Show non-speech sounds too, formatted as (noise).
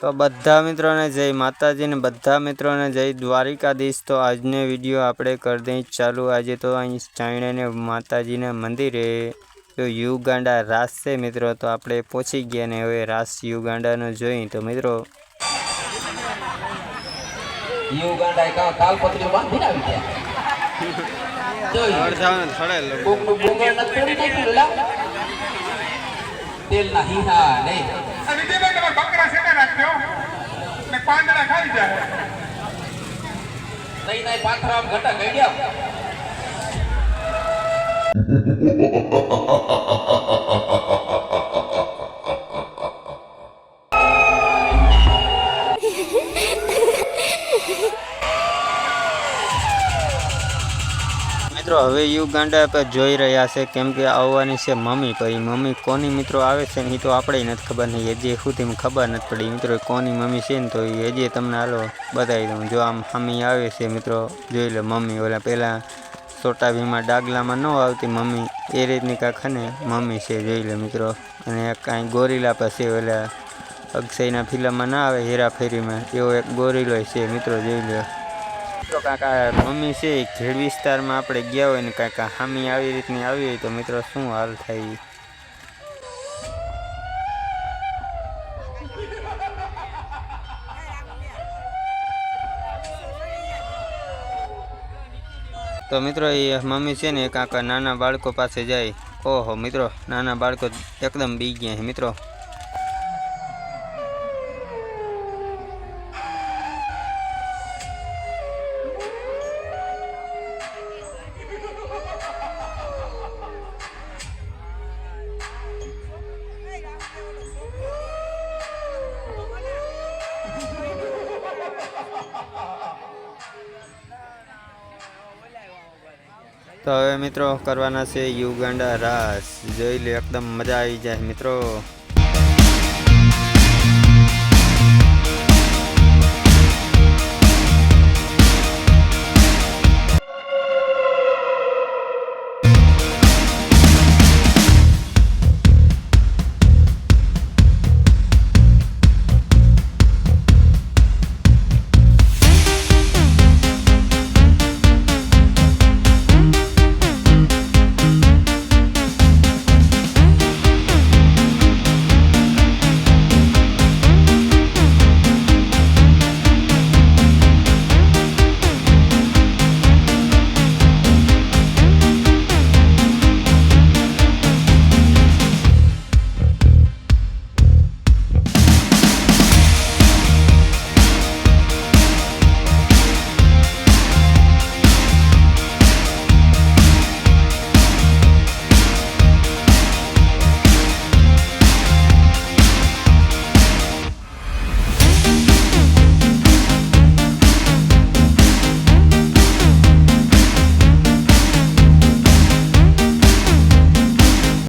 તો બધા મિત્રોને જય માતાજીને બધા મિત્રોને જય દ્વારિકાધીશ. તો આજનો વીડિયો આપણે કરી દઈએ ચાલુ. આજે તો અહીં ચાણીને માતાજીના મંદિરે તો યુગાંડા રાસ છે મિત્રો તો આપણે પહોંચી ગયા ને હવે રાસ યુગાંડાનો જોઈ. તો મિત્રો યુગાંડા કા તાલપત્રી બાંધીને આવી ગયા? જોઈ. કોકનું બોંગળ નથી તોડી નાખ્યું લા તેલના હીરા નહીં. દીવા તમે બકરા ને પાંદડા ખાઈ જાય નહીં નહીં પાથરા ઘટા ગળ્યા (laughs) મિત્રો, હવે યુગાંડા પર જોઈ રહ્યા છે કેમ કે આવવાની છે મમ્મી પછી મમ્મી કોની મિત્રો આવે છે ને એ તો આપણે નથી ખબર નહીં હજી સુધી ખબર નથી પડી. મિત્રો કોની મમ્મી છે ને તો એ હજી તમને હાલો બતાવી દઉં. જો આમ મમ્મી આવે છે મિત્રો, જોઈ લો મમ્મી, ઓલા પહેલાં છોટા ભીમાં ડાગલામાં ન આવતી મમ્મી, એ રીતની કાંક ને મમ્મી છે, જોઈ લો મિત્રો. અને કાંઈ ગોરીલા છે, ઓલા અક્ષયના ફિલ્મમાં ના આવે હેરાફેરીમાં, એવો એક ગોરીલો છે, મિત્રો, જોઈ લો. મિત્રો કાકા મમ્મી છે ખેડ વિસ્તારમાં આપણે ગયા હોય ને કાંઈક હામી આવી રીતની આવી હોય તો મિત્રો શું હાલ થાય તો મિત્રો એ મમ્મી છે ને કાંકા નાના બાળકો પાસે જાય. ઓહો, મિત્રો, નાના બાળકો એકદમ બી ગયા મિત્રો. તો હવે મિત્રો કરવાના છે યુગાંડા રાસ. જોઈ લો એકદમ મજા આવી જાય મિત્રો.